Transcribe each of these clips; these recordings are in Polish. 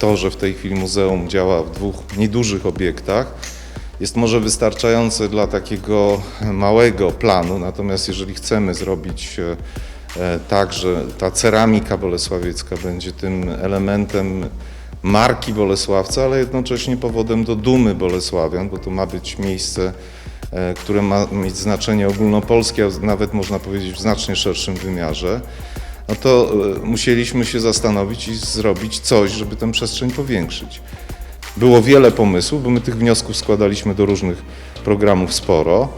to, że w tej chwili muzeum działa w dwóch niedużych obiektach, jest może wystarczające dla takiego małego planu, natomiast jeżeli chcemy zrobić e, e, tak, że ta ceramika bolesławiecka będzie tym elementem marki Bolesławca, ale jednocześnie powodem do dumy Bolesławian, bo to ma być miejsce, e, które ma mieć znaczenie ogólnopolskie, a nawet można powiedzieć w znacznie szerszym wymiarze, no to e, musieliśmy się zastanowić i zrobić coś, żeby tę przestrzeń powiększyć. Było wiele pomysłów, bo my tych wniosków składaliśmy do różnych programów sporo.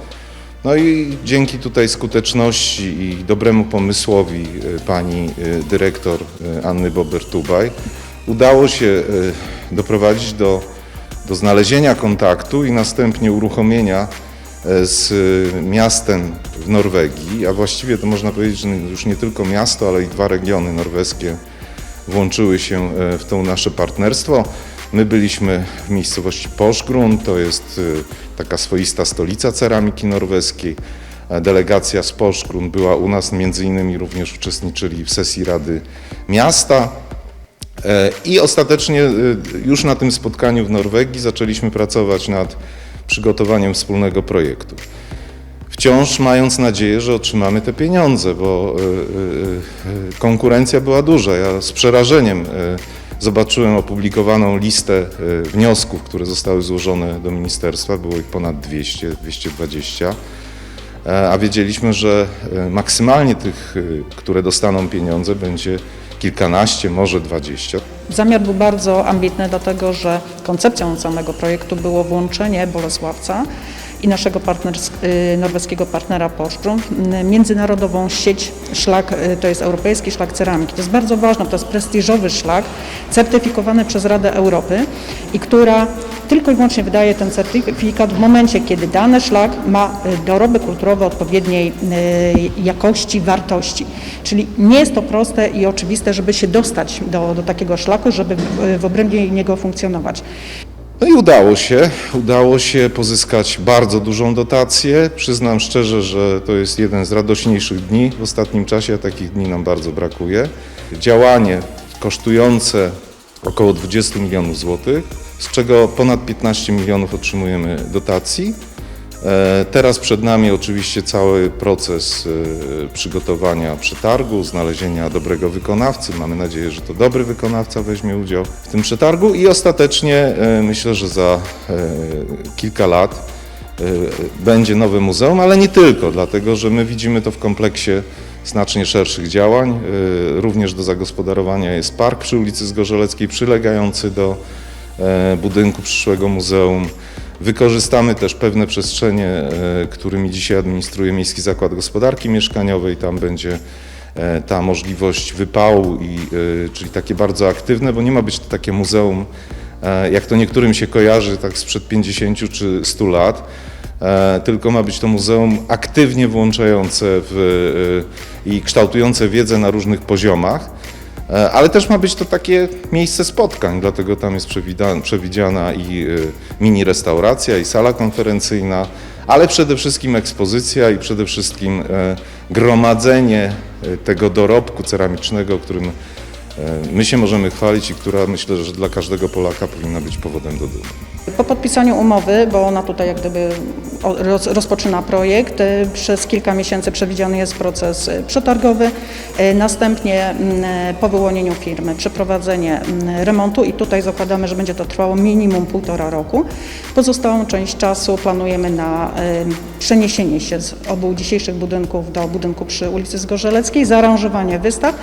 No i dzięki tutaj skuteczności i dobremu pomysłowi e, pani e, dyrektor Anny Bober-Tubaj udało się doprowadzić do, do znalezienia kontaktu i następnie uruchomienia z e, miastem w Norwegii, a właściwie to można powiedzieć, że już nie tylko miasto, ale i dwa regiony norweskie włączyły się e, w to nasze partnerstwo. My byliśmy w miejscowości Poszgrun, to jest e, taka swoista stolica ceramiki norweskiej. Delegacja z Poszgrun była u nas, między innymi również uczestniczyli w sesji Rady Miasta. I ostatecznie już na tym spotkaniu w Norwegii zaczęliśmy pracować nad przygotowaniem wspólnego projektu. Wciąż mając nadzieję, że otrzymamy te pieniądze, bo e, e, e, konkurencja była duża. Ja z przerażeniem zobaczyłem opublikowaną listę wniosków, które zostały złożone do ministerstwa. Było ich ponad 200, 220. E, A wiedzieliśmy, że maksymalnie tych, które dostaną pieniądze, będzie kilkanaście, może dwadzieścia. Zamiar był bardzo ambitny, dlatego że koncepcją samego projektu było włączenie Bolesławca i naszego y, norweskiego partnera Poszczun w międzynarodową sieć szlak, y, to jest Europejski Szlak Ceramiki. To jest bardzo ważne, to jest prestiżowy szlak certyfikowany przez Radę Europy i która tylko i wyłącznie wydaje ten certyfikat w momencie, kiedy dany szlak ma y, dorobek kulturowy odpowiedniej jakości, wartości. Czyli nie jest to proste i oczywiste, żeby się dostać do, do takiego szlaku, żeby w, w obrębie niego funkcjonować. No i udało się, udało się pozyskać bardzo dużą dotację. Przyznam szczerze, że to jest jeden z radośniejszych dni w ostatnim czasie, a takich dni nam bardzo brakuje. Działanie kosztujące około 20 milionów złotych, z czego ponad 15 milionów otrzymujemy dotacji. E, Teraz przed nami oczywiście cały proces e, przygotowania przetargu, znalezienia dobrego wykonawcy. Mamy nadzieję, że to dobry wykonawca weźmie udział w tym przetargu i ostatecznie e, myślę, że za kilka lat będzie nowe muzeum, ale nie tylko, dlatego że my widzimy to w kompleksie znacznie szerszych działań. Również do zagospodarowania jest park przy ulicy Zgorzeleckiej przylegający do budynku przyszłego muzeum. Wykorzystamy też pewne przestrzenie, e, którymi dzisiaj administruje Miejski Zakład Gospodarki Mieszkaniowej. Tam będzie e, ta możliwość wypału, i, e, czyli takie bardzo aktywne, bo nie ma być to takie muzeum, jak to niektórym się kojarzy, tak sprzed 50 czy 100 lat, tylko ma być to muzeum aktywnie włączające w, i kształtujące wiedzę na różnych poziomach. E, Ale też ma być to takie miejsce spotkań, dlatego tam jest przewidziana i y, mini restauracja, i sala konferencyjna, ale przede wszystkim ekspozycja i przede wszystkim e, gromadzenie e, tego dorobku ceramicznego, którym e, my się możemy chwalić i która myślę, że dla każdego Polaka powinna być powodem do dumy. Po podpisaniu umowy, bo ona tutaj jak gdyby rozpoczyna projekt, y, przez kilka miesięcy przewidziany jest proces y, przetargowy, y, następnie mm, po wyłonieniu firmy przeprowadzenie mm, remontu i tutaj zakładamy, że będzie to trwało minimum półtora roku. Pozostałą część czasu planujemy na przeniesienie się z obu dzisiejszych budynków do budynku przy ulicy Zgorzeleckiej, zaaranżowanie wystaw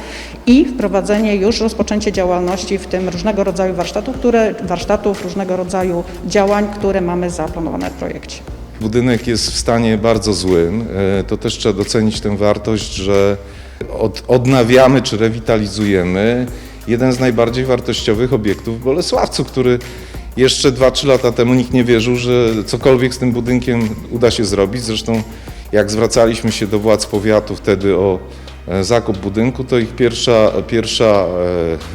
i wprowadzenie już rozpoczęcie działalności, w tym różnego rodzaju warsztatów, które, warsztatów, różnego rodzaju działań, które mamy zaplanowane w projekcie. Budynek jest w stanie bardzo złym. E, To też trzeba docenić tę wartość, że od, odnawiamy czy rewitalizujemy jeden z najbardziej wartościowych obiektów w Bolesławcu, który jeszcze 2-3 lata temu nikt nie wierzył, że cokolwiek z tym budynkiem uda się zrobić. Zresztą jak zwracaliśmy się do władz powiatu wtedy o e, zakup budynku, to ich pierwsza, pierwsza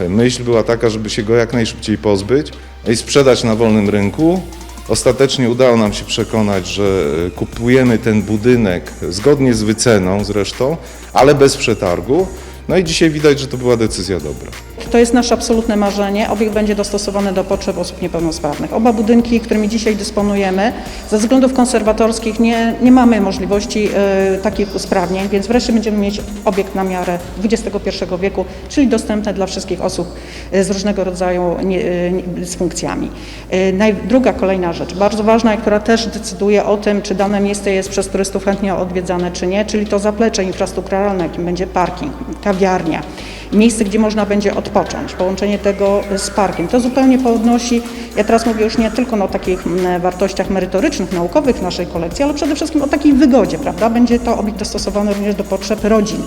e, myśl była taka, żeby się go jak najszybciej pozbyć i sprzedać na wolnym rynku. Ostatecznie udało nam się przekonać, że e, kupujemy ten budynek zgodnie z wyceną zresztą, ale bez przetargu. No i dzisiaj widać, że to była decyzja dobra. To jest nasze absolutne marzenie. Obiekt będzie dostosowany do potrzeb osób niepełnosprawnych. Oba budynki, którymi dzisiaj dysponujemy, ze względów konserwatorskich nie, nie mamy możliwości e, takich usprawnień, więc wreszcie będziemy mieć obiekt na miarę XXI wieku, czyli dostępny dla wszystkich osób e, z różnego rodzaju nie, e, nie, z funkcjami. E, naj, druga kolejna rzecz, bardzo ważna, która też decyduje o tym, czy dane miejsce jest przez turystów chętnie odwiedzane, czy nie, czyli to zaplecze infrastrukturalne, jakim będzie parking, kawiarnia, miejsce, gdzie można będzie odpocząć, połączenie tego z parkiem. To zupełnie podnosi, ja teraz mówię już nie tylko o takich mm, wartościach merytorycznych, naukowych naszej kolekcji, ale przede wszystkim o takiej wygodzie, prawda? Będzie to obiekt dostosowany również do potrzeb rodzin,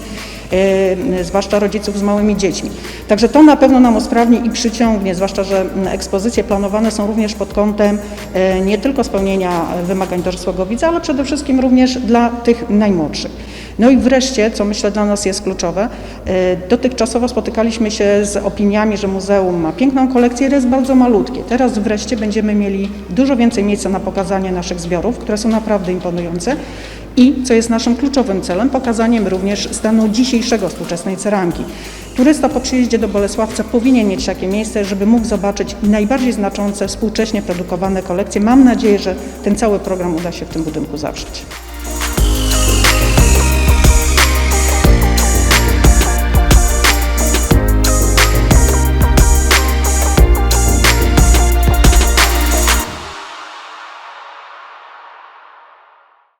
zwłaszcza rodziców z małymi dziećmi. Także to na pewno nam usprawni i przyciągnie, zwłaszcza, że ekspozycje planowane są również pod kątem yy, nie tylko spełnienia wymagań dorosłego widza, ale przede wszystkim również dla tych najmłodszych. No i wreszcie, co myślę dla nas jest kluczowe, e, dotychczasowo spotykaliśmy się z opiniami, że muzeum ma piękną kolekcję, ale jest bardzo malutkie. Teraz wreszcie będziemy mieli dużo więcej miejsca na pokazanie naszych zbiorów, które są naprawdę imponujące i, co jest naszym kluczowym celem, pokazaniem również stanu dzisiejszego współczesnej ceramiki. Turysta po przyjeździe do Bolesławca powinien mieć takie miejsce, żeby mógł zobaczyć najbardziej znaczące współcześnie produkowane kolekcje. Mam nadzieję, że ten cały program uda się w tym budynku zawrzeć.